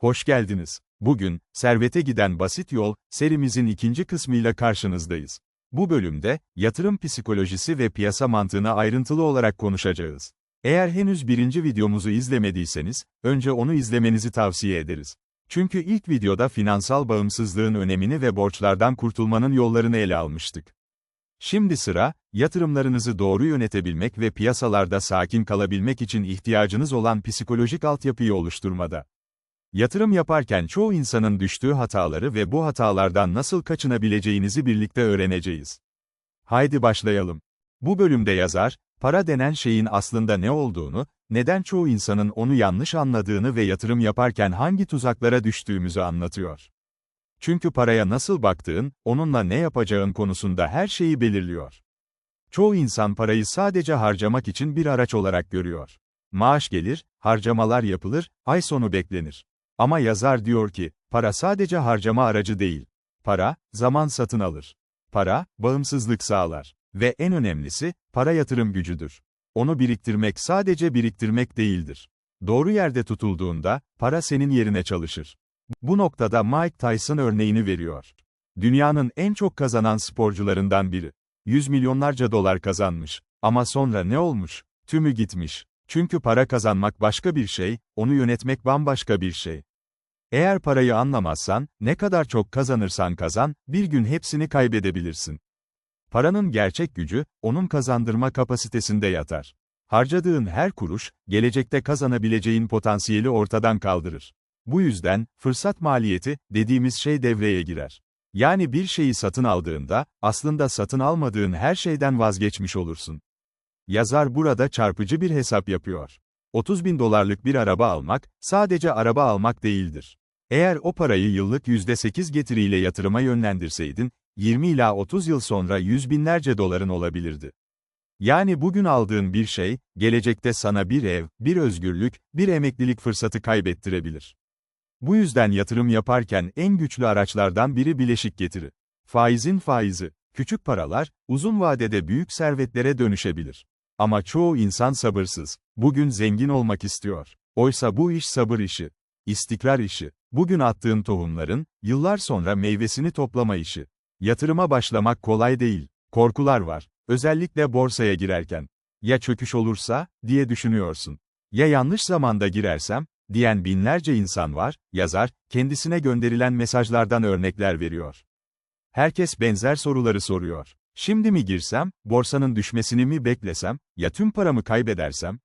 Hoş geldiniz. Bugün, Servete Giden Basit Yol, serimizin ikinci kısmıyla karşınızdayız. Bu bölümde, yatırım psikolojisi ve piyasa mantığını ayrıntılı olarak konuşacağız. Eğer henüz birinci videomuzu izlemediyseniz, önce onu izlemenizi tavsiye ederiz. Çünkü ilk videoda finansal bağımsızlığın önemini ve borçlardan kurtulmanın yollarını ele almıştık. Şimdi sıra, yatırımlarınızı doğru yönetebilmek ve piyasalarda sakin kalabilmek için ihtiyacınız olan psikolojik altyapıyı oluşturmada. Yatırım yaparken çoğu insanın düştüğü hataları ve bu hatalardan nasıl kaçınabileceğinizi birlikte öğreneceğiz. Haydi başlayalım. Bu bölümde yazar, para denen şeyin aslında ne olduğunu, neden çoğu insanın onu yanlış anladığını ve yatırım yaparken hangi tuzaklara düştüğümüzü anlatıyor. Çünkü paraya nasıl baktığın, onunla ne yapacağın konusunda her şeyi belirliyor. Çoğu insan parayı sadece harcamak için bir araç olarak görüyor. Maaş gelir, harcamalar yapılır, ay sonu beklenir. Ama yazar diyor ki, para sadece harcama aracı değil. Para, zaman satın alır. Para, bağımsızlık sağlar. Ve en önemlisi, para yatırım gücüdür. Onu biriktirmek sadece biriktirmek değildir. Doğru yerde tutulduğunda, para senin yerine çalışır. Bu noktada Mike Tyson örneğini veriyor. Dünyanın en çok kazanan sporcularından biri. Yüz milyonlarca dolar kazanmış. Ama sonra ne olmuş? Tümü gitmiş. Çünkü para kazanmak başka bir şey, onu yönetmek bambaşka bir şey. Eğer parayı anlamazsan, ne kadar çok kazanırsan kazan, bir gün hepsini kaybedebilirsin. Paranın gerçek gücü, onun kazandırma kapasitesinde yatar. Harcadığın her kuruş, gelecekte kazanabileceğin potansiyeli ortadan kaldırır. Bu yüzden, fırsat maliyeti, dediğimiz şey devreye girer. Yani bir şeyi satın aldığında, aslında satın almadığın her şeyden vazgeçmiş olursun. Yazar burada çarpıcı bir hesap yapıyor. 30 bin dolarlık bir araba almak, sadece araba almak değildir. Eğer o parayı yıllık %8 getiriyle yatırıma yönlendirseydin, 20 ila 30 yıl sonra yüz binlerce doların olabilirdi. Yani bugün aldığın bir şey, gelecekte sana bir ev, bir özgürlük, bir emeklilik fırsatı kaybettirebilir. Bu yüzden yatırım yaparken en güçlü araçlardan biri bileşik getiri. Faizin faizi, küçük paralar, uzun vadede büyük servetlere dönüşebilir. Ama çoğu insan sabırsız, bugün zengin olmak istiyor. Oysa bu iş sabır işi, istikrar işi, bugün attığın tohumların, yıllar sonra meyvesini toplama işi. Yatırıma başlamak kolay değil, korkular var, özellikle borsaya girerken. Ya çöküş olursa, diye düşünüyorsun. Ya yanlış zamanda girersem, diyen binlerce insan var, yazar, kendisine gönderilen mesajlardan örnekler veriyor. Herkes benzer soruları soruyor. Şimdi mi girsem, borsanın düşmesini mi beklesem, ya tüm paramı kaybedersem?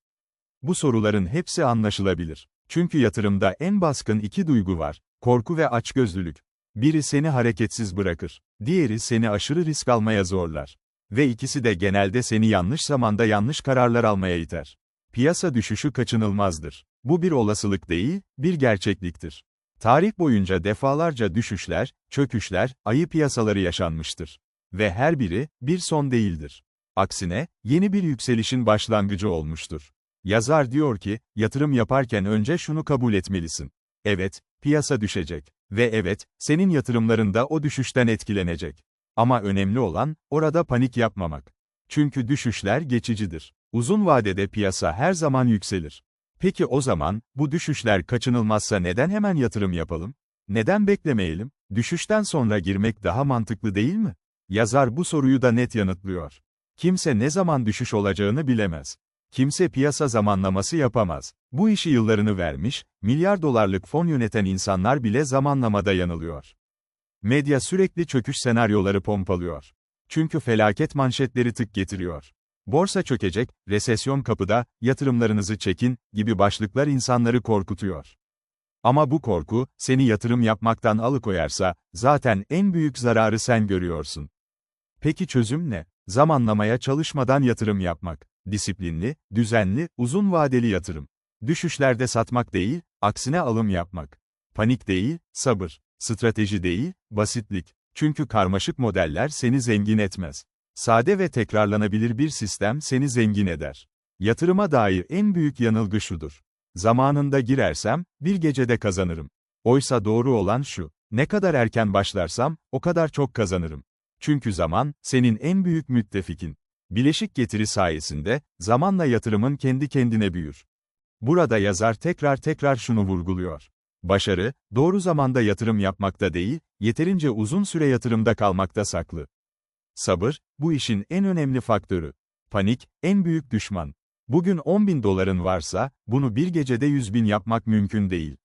Bu soruların hepsi anlaşılabilir. Çünkü yatırımda en baskın iki duygu var, korku ve açgözlülük. Biri seni hareketsiz bırakır, diğeri seni aşırı risk almaya zorlar. Ve ikisi de genelde seni yanlış zamanda yanlış kararlar almaya iter. Piyasa düşüşü kaçınılmazdır. Bu bir olasılık değil, bir gerçekliktir. Tarih boyunca defalarca düşüşler, çöküşler, ayı piyasaları yaşanmıştır. Ve her biri, bir son değildir. Aksine, yeni bir yükselişin başlangıcı olmuştur. Yazar diyor ki, yatırım yaparken önce şunu kabul etmelisin. Evet, piyasa düşecek. Ve evet, senin yatırımların da o düşüşten etkilenecek. Ama önemli olan, orada panik yapmamak. Çünkü düşüşler geçicidir. Uzun vadede piyasa her zaman yükselir. Peki o zaman, bu düşüşler kaçınılmazsa neden hemen yatırım yapalım? Neden beklemeyelim? Düşüşten sonra girmek daha mantıklı değil mi? Yazar bu soruyu da net yanıtlıyor. Kimse ne zaman düşüş olacağını bilemez. Kimse piyasa zamanlaması yapamaz. Bu işi yıllarını vermiş, milyar dolarlık fon yöneten insanlar bile zamanlamada yanılıyor. Medya sürekli çöküş senaryoları pompalıyor. Çünkü felaket manşetleri tık getiriyor. Borsa çökecek, resesyon kapıda, yatırımlarınızı çekin gibi başlıklar insanları korkutuyor. Ama bu korku, seni yatırım yapmaktan alıkoyarsa, zaten en büyük zararı sen görüyorsun. Peki çözüm ne? Zamanlamaya çalışmadan yatırım yapmak. Disiplinli, düzenli, uzun vadeli yatırım. Düşüşlerde satmak değil, aksine alım yapmak. Panik değil, sabır. Strateji değil, basitlik. Çünkü karmaşık modeller seni zengin etmez. Sade ve tekrarlanabilir bir sistem seni zengin eder. Yatırıma dair en büyük yanılgı şudur. Zamanında girersem, bir gecede kazanırım. Oysa doğru olan şu, ne kadar erken başlarsam, o kadar çok kazanırım. Çünkü zaman, senin en büyük müttefikin. Bileşik getiri sayesinde, zamanla yatırımın kendi kendine büyür. Burada yazar tekrar tekrar şunu vurguluyor. Başarı, doğru zamanda yatırım yapmakta değil, yeterince uzun süre yatırımda kalmakta saklı. Sabır, bu işin en önemli faktörü. Panik, en büyük düşman. Bugün 10 bin doların varsa, bunu bir gecede 100 bin yapmak mümkün değil.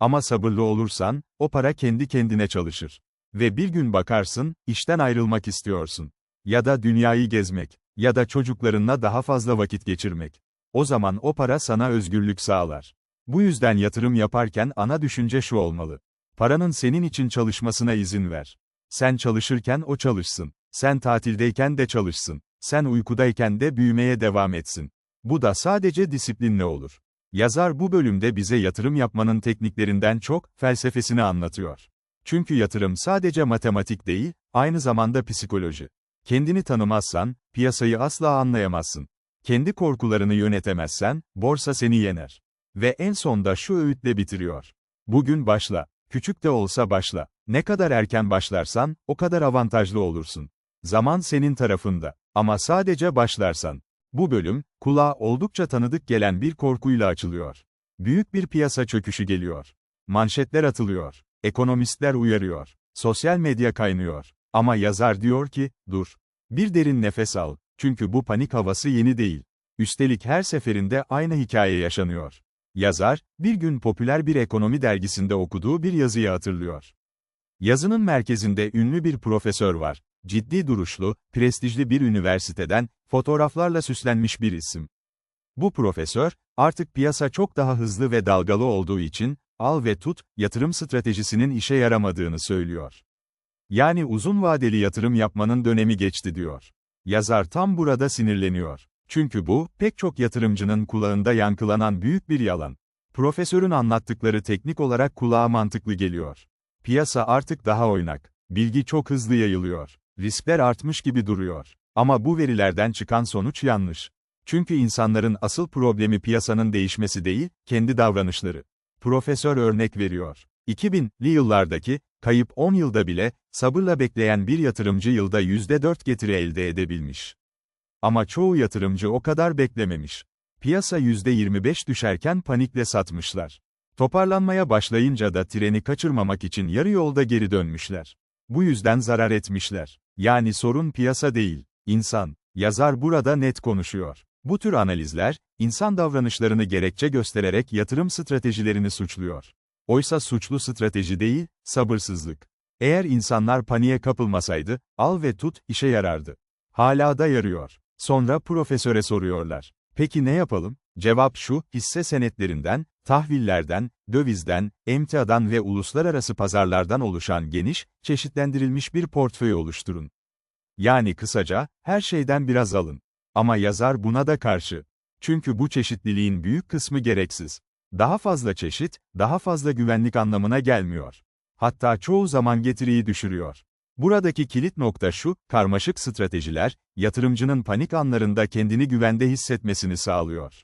Ama sabırlı olursan, o para kendi kendine çalışır. Ve bir gün bakarsın, işten ayrılmak istiyorsun. Ya da dünyayı gezmek, ya da çocuklarınla daha fazla vakit geçirmek. O zaman o para sana özgürlük sağlar. Bu yüzden yatırım yaparken ana düşünce şu olmalı. Paranın senin için çalışmasına izin ver. Sen çalışırken o çalışsın. Sen tatildeyken de çalışsın. Sen uykudayken de büyümeye devam etsin. Bu da sadece disiplinle olur. Yazar bu bölümde bize yatırım yapmanın tekniklerinden çok, felsefesini anlatıyor. Çünkü yatırım sadece matematik değil, aynı zamanda psikoloji. Kendini tanımazsan, piyasayı asla anlayamazsın. Kendi korkularını yönetemezsen, borsa seni yener. Ve en sonda şu öğütle bitiriyor. Bugün başla. Küçük de olsa başla. Ne kadar erken başlarsan, o kadar avantajlı olursun. Zaman senin tarafında. Ama sadece başlarsan. Bu bölüm, kulağa oldukça tanıdık gelen bir korkuyla açılıyor. Büyük bir piyasa çöküşü geliyor. Manşetler atılıyor. Ekonomistler uyarıyor. Sosyal medya kaynıyor. Ama yazar diyor ki, dur. Bir derin nefes al. Çünkü bu panik havası yeni değil. Üstelik her seferinde aynı hikaye yaşanıyor. Yazar, bir gün popüler bir ekonomi dergisinde okuduğu bir yazıyı hatırlıyor. Yazının merkezinde ünlü bir profesör var. Ciddi duruşlu, prestijli bir üniversiteden, fotoğraflarla süslenmiş bir isim. Bu profesör, artık piyasa çok daha hızlı ve dalgalı olduğu için, al ve tut, yatırım stratejisinin işe yaramadığını söylüyor. Yani uzun vadeli yatırım yapmanın dönemi geçti diyor. Yazar tam burada sinirleniyor. Çünkü bu, pek çok yatırımcının kulağında yankılanan büyük bir yalan. Profesörün anlattıkları teknik olarak kulağa mantıklı geliyor. Piyasa artık daha oynak. Bilgi çok hızlı yayılıyor. Riskler artmış gibi duruyor. Ama bu verilerden çıkan sonuç yanlış. Çünkü insanların asıl problemi piyasanın değişmesi değil, kendi davranışları. Profesör örnek veriyor. 2000'li yıllardaki, kayıp 10 yılda bile, sabırla bekleyen bir yatırımcı yılda %4 getiri elde edebilmiş. Ama çoğu yatırımcı o kadar beklememiş. Piyasa %25 düşerken panikle satmışlar. Toparlanmaya başlayınca da treni kaçırmamak için yarı yolda geri dönmüşler. Bu yüzden zarar etmişler. Yani sorun piyasa değil, insan. Yazar burada net konuşuyor. Bu tür analizler, insan davranışlarını gerekçe göstererek yatırım stratejilerini suçluyor. Oysa suçlu strateji değil, sabırsızlık. Eğer insanlar paniğe kapılmasaydı, al ve tut, işe yarardı. Hala da yarıyor. Sonra profesöre soruyorlar. Peki ne yapalım? Cevap şu, hisse senetlerinden, tahvillerden, dövizden, emtiadan ve uluslararası pazarlardan oluşan geniş, çeşitlendirilmiş bir portföy oluşturun. Yani kısaca, her şeyden biraz alın. Ama yazar buna da karşı. Çünkü bu çeşitliliğin büyük kısmı gereksiz. Daha fazla çeşit, daha fazla güvenlik anlamına gelmiyor. Hatta çoğu zaman getiriyi düşürüyor. Buradaki kilit nokta şu, karmaşık stratejiler, yatırımcının panik anlarında kendini güvende hissetmesini sağlıyor.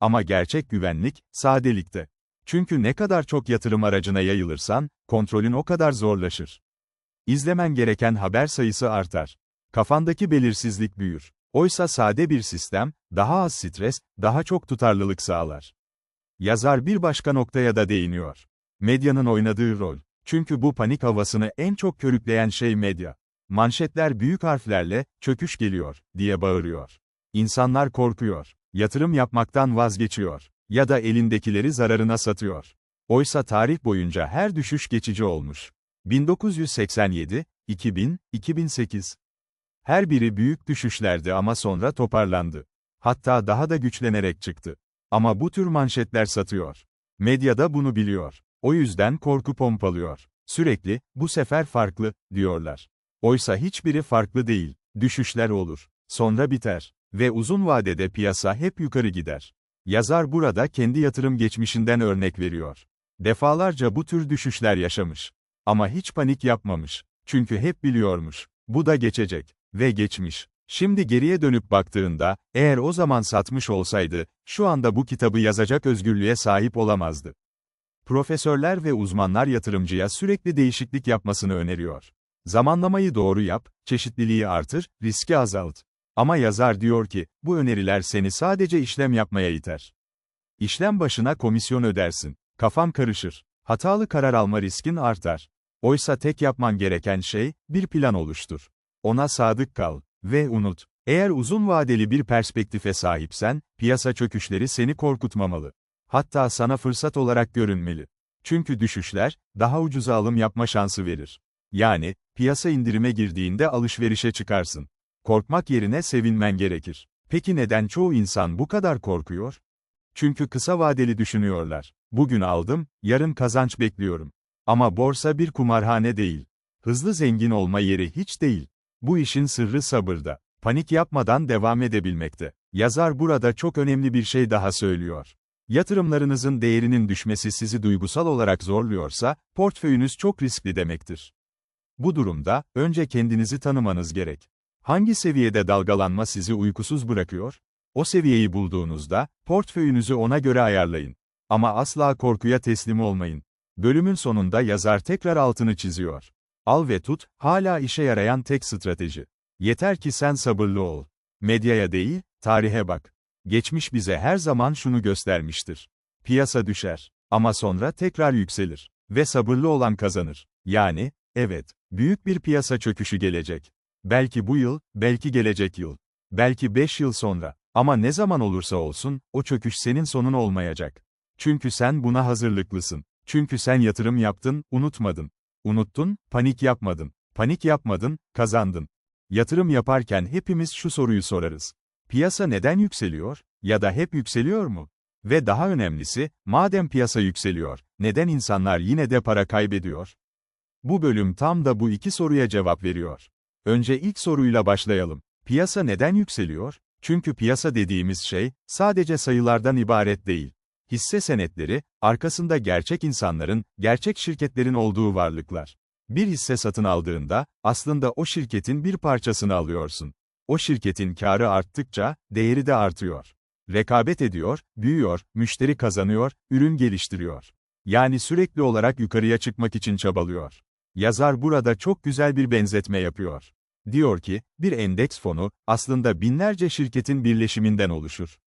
Ama gerçek güvenlik, sadelikte. Çünkü ne kadar çok yatırım aracına yayılırsan, kontrolün o kadar zorlaşır. İzlemen gereken haber sayısı artar. Kafandaki belirsizlik büyür. Oysa sade bir sistem, daha az stres, daha çok tutarlılık sağlar. Yazar bir başka noktaya da değiniyor. Medyanın oynadığı rol. Çünkü bu panik havasını en çok körükleyen şey medya. Manşetler büyük harflerle, çöküş geliyor, diye bağırıyor. İnsanlar korkuyor, yatırım yapmaktan vazgeçiyor, ya da elindekileri zararına satıyor. Oysa tarih boyunca her düşüş geçici olmuş. 1987, 2000, 2008. Her biri büyük düşüşlerdi ama sonra toparlandı. Hatta daha da güçlenerek çıktı. Ama bu tür manşetler satıyor. Medyada bunu biliyor. O yüzden korku pompalıyor. Sürekli, bu sefer farklı, diyorlar. Oysa hiçbiri farklı değil. Düşüşler olur. Sonra biter. Ve uzun vadede piyasa hep yukarı gider. Yazar burada kendi yatırım geçmişinden örnek veriyor. Defalarca bu tür düşüşler yaşamış. Ama hiç panik yapmamış. Çünkü hep biliyormuş. Bu da geçecek. Ve geçmiş. Şimdi geriye dönüp baktığında, eğer o zaman satmış olsaydı, şu anda bu kitabı yazacak özgürlüğe sahip olamazdı. Profesörler ve uzmanlar yatırımcıya sürekli değişiklik yapmasını öneriyor. Zamanlamayı doğru yap, çeşitliliği artır, riski azalt. Ama yazar diyor ki, bu öneriler seni sadece işlem yapmaya iter. İşlem başına komisyon ödersin. Kafam karışır. Hatalı karar alma riskin artar. Oysa tek yapman gereken şey, bir plan oluştur. Ona sadık kal ve unut. Eğer uzun vadeli bir perspektife sahipsen, piyasa çöküşleri seni korkutmamalı. Hatta sana fırsat olarak görünmeli. Çünkü düşüşler, daha ucuza alım yapma şansı verir. Yani, piyasa indirime girdiğinde alışverişe çıkarsın. Korkmak yerine sevinmen gerekir. Peki neden çoğu insan bu kadar korkuyor? Çünkü kısa vadeli düşünüyorlar. Bugün aldım, yarın kazanç bekliyorum. Ama borsa bir kumarhane değil. Hızlı zengin olma yeri hiç değil. Bu işin sırrı sabırda. Panik yapmadan devam edebilmekte. Yazar burada çok önemli bir şey daha söylüyor. Yatırımlarınızın değerinin düşmesi sizi duygusal olarak zorluyorsa, portföyünüz çok riskli demektir. Bu durumda, önce kendinizi tanımanız gerek. Hangi seviyede dalgalanma sizi uykusuz bırakıyor? O seviyeyi bulduğunuzda, portföyünüzü ona göre ayarlayın. Ama asla korkuya teslim olmayın. Bölümün sonunda yazar tekrar altını çiziyor. Al ve tut, hala işe yarayan tek strateji. Yeter ki sen sabırlı ol. Medyaya değil, tarihe bak. Geçmiş bize her zaman şunu göstermiştir. Piyasa düşer. Ama sonra tekrar yükselir. Ve sabırlı olan kazanır. Yani, evet, büyük bir piyasa çöküşü gelecek. Belki bu yıl, belki gelecek yıl. Belki 5 yıl sonra. Ama ne zaman olursa olsun, o çöküş senin sonun olmayacak. Çünkü sen buna hazırlıklısın. Çünkü sen yatırım yaptın, unutmadın. Unuttun, panik yapmadın. Panik yapmadın, kazandın. Yatırım yaparken hepimiz şu soruyu sorarız. Piyasa neden yükseliyor? Ya da hep yükseliyor mu? Ve daha önemlisi, madem piyasa yükseliyor, neden insanlar yine de para kaybediyor? Bu bölüm tam da bu iki soruya cevap veriyor. Önce ilk soruyla başlayalım. Piyasa neden yükseliyor? Çünkü piyasa dediğimiz şey, sadece sayılardan ibaret değil. Hisse senetleri, arkasında gerçek insanların, gerçek şirketlerin olduğu varlıklar. Bir hisse satın aldığında, aslında o şirketin bir parçasını alıyorsun. O şirketin karı arttıkça, değeri de artıyor. Rekabet ediyor, büyüyor, müşteri kazanıyor, ürün geliştiriyor. Yani sürekli olarak yukarıya çıkmak için çabalıyor. Yazar burada çok güzel bir benzetme yapıyor. Diyor ki, bir endeks fonu, aslında binlerce şirketin birleşiminden oluşur.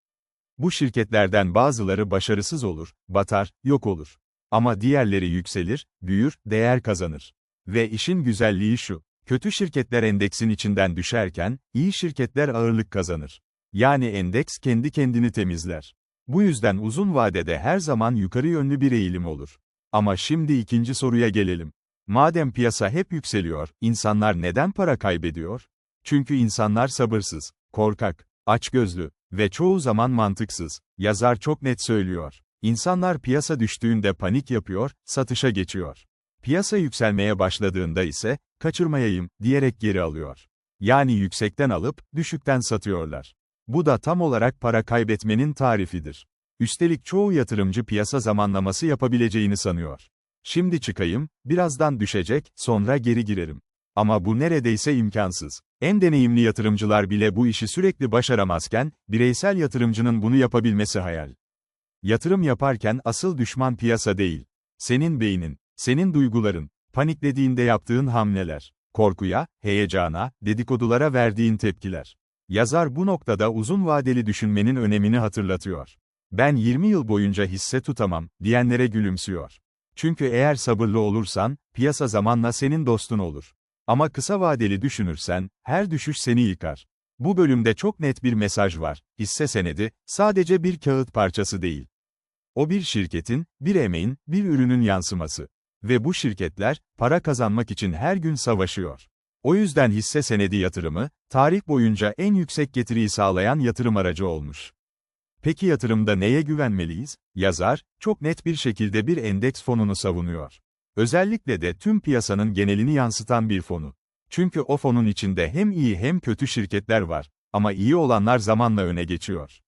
Bu şirketlerden bazıları başarısız olur, batar, yok olur. Ama diğerleri yükselir, büyür, değer kazanır. Ve işin güzelliği şu, kötü şirketler endeksin içinden düşerken, iyi şirketler ağırlık kazanır. Yani endeks kendi kendini temizler. Bu yüzden uzun vadede her zaman yukarı yönlü bir eğilim olur. Ama şimdi ikinci soruya gelelim. Madem piyasa hep yükseliyor, insanlar neden para kaybediyor? Çünkü insanlar sabırsız, korkak, açgözlü ve çoğu zaman mantıksız. Yazar çok net söylüyor. İnsanlar piyasa düştüğünde panik yapıyor, satışa geçiyor. Piyasa yükselmeye başladığında ise, kaçırmayayım, diyerek geri alıyor. Yani yüksekten alıp, düşükten satıyorlar. Bu da tam olarak para kaybetmenin tarifidir. Üstelik çoğu yatırımcı piyasa zamanlaması yapabileceğini sanıyor. Şimdi çıkayım, birazdan düşecek, sonra geri girerim. Ama bu neredeyse imkansız. En deneyimli yatırımcılar bile bu işi sürekli başaramazken, bireysel yatırımcının bunu yapabilmesi hayal. Yatırım yaparken asıl düşman piyasa değil. Senin beynin, senin duyguların, paniklediğinde yaptığın hamleler, korkuya, heyecana, dedikodulara verdiğin tepkiler. Yazar bu noktada uzun vadeli düşünmenin önemini hatırlatıyor. Ben 20 yıl boyunca hisse tutamam, diyenlere gülümsüyor. Çünkü eğer sabırlı olursan, piyasa zamanla senin dostun olur. Ama kısa vadeli düşünürsen, her düşüş seni yıkar. Bu bölümde çok net bir mesaj var. Hisse senedi, sadece bir kağıt parçası değil. O bir şirketin, bir emeğin, bir ürünün yansıması. Ve bu şirketler, para kazanmak için her gün savaşıyor. O yüzden hisse senedi yatırımı, tarih boyunca en yüksek getiriyi sağlayan yatırım aracı olmuş. Peki yatırımda neye güvenmeliyiz? Yazar, çok net bir şekilde bir endeks fonunu savunuyor. Özellikle de tüm piyasanın genelini yansıtan bir fonu. Çünkü o fonun içinde hem iyi hem kötü şirketler var. Ama iyi olanlar zamanla öne geçiyor.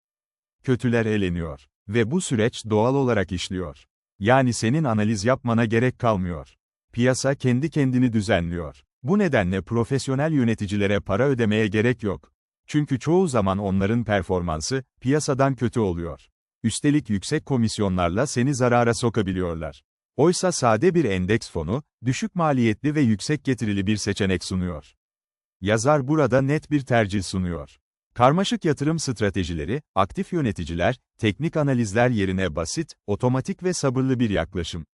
Kötüler eleniyor. Ve bu süreç doğal olarak işliyor. Yani senin analiz yapmana gerek kalmıyor. Piyasa kendi kendini düzenliyor. Bu nedenle profesyonel yöneticilere para ödemeye gerek yok. Çünkü çoğu zaman onların performansı, piyasadan kötü oluyor. Üstelik yüksek komisyonlarla seni zarara sokabiliyorlar. Oysa sade bir endeks fonu, düşük maliyetli ve yüksek getirili bir seçenek sunuyor. Yazar burada net bir tercih sunuyor. Karmaşık yatırım stratejileri, aktif yöneticiler, teknik analizler yerine basit, otomatik ve sabırlı bir yaklaşım.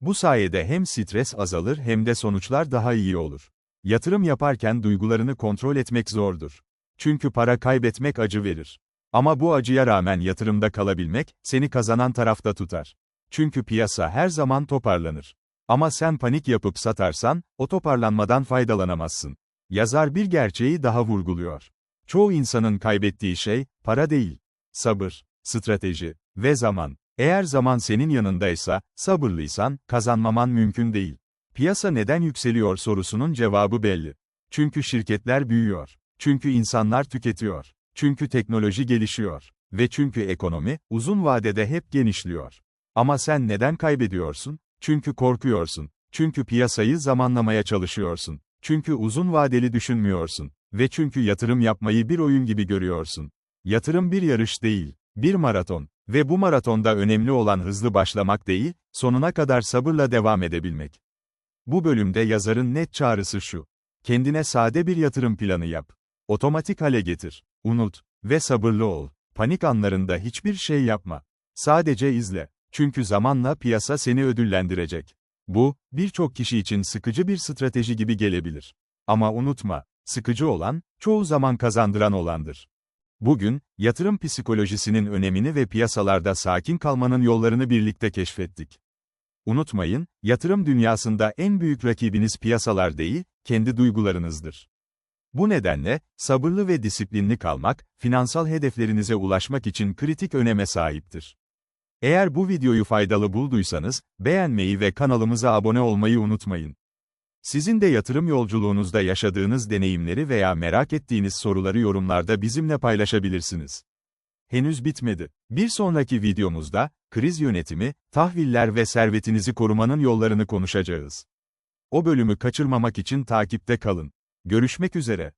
Bu sayede hem stres azalır hem de sonuçlar daha iyi olur. Yatırım yaparken duygularını kontrol etmek zordur. Çünkü para kaybetmek acı verir. Ama bu acıya rağmen yatırımda kalabilmek, seni kazanan tarafta tutar. Çünkü piyasa her zaman toparlanır. Ama sen panik yapıp satarsan, o toparlanmadan faydalanamazsın. Yazar bir gerçeği daha vurguluyor. Çoğu insanın kaybettiği şey, para değil. Sabır, strateji ve zaman. Eğer zaman senin yanındaysa, sabırlıysan, kazanmaman mümkün değil. Piyasa neden yükseliyor sorusunun cevabı belli. Çünkü şirketler büyüyor. Çünkü insanlar tüketiyor. Çünkü teknoloji gelişiyor. Ve çünkü ekonomi, uzun vadede hep genişliyor. Ama sen neden kaybediyorsun? Çünkü korkuyorsun. Çünkü piyasayı zamanlamaya çalışıyorsun. Çünkü uzun vadeli düşünmüyorsun. Ve çünkü yatırım yapmayı bir oyun gibi görüyorsun. Yatırım bir yarış değil, bir maraton. Ve bu maratonda önemli olan hızlı başlamak değil, sonuna kadar sabırla devam edebilmek. Bu bölümde yazarın net çağrısı şu. Kendine sade bir yatırım planı yap. Otomatik hale getir. Unut. Ve sabırlı ol. Panik anlarında hiçbir şey yapma. Sadece izle. Çünkü zamanla piyasa seni ödüllendirecek. Bu, birçok kişi için sıkıcı bir strateji gibi gelebilir. Ama unutma, sıkıcı olan, çoğu zaman kazandıran olandır. Bugün, yatırım psikolojisinin önemini ve piyasalarda sakin kalmanın yollarını birlikte keşfettik. Unutmayın, yatırım dünyasında en büyük rakibiniz piyasalar değil, kendi duygularınızdır. Bu nedenle, sabırlı ve disiplinli kalmak, finansal hedeflerinize ulaşmak için kritik öneme sahiptir. Eğer bu videoyu faydalı bulduysanız, beğenmeyi ve kanalımıza abone olmayı unutmayın. Sizin de yatırım yolculuğunuzda yaşadığınız deneyimleri veya merak ettiğiniz soruları yorumlarda bizimle paylaşabilirsiniz. Henüz bitmedi. Bir sonraki videomuzda, kriz yönetimi, tahviller ve servetinizi korumanın yollarını konuşacağız. O bölümü kaçırmamak için takipte kalın. Görüşmek üzere.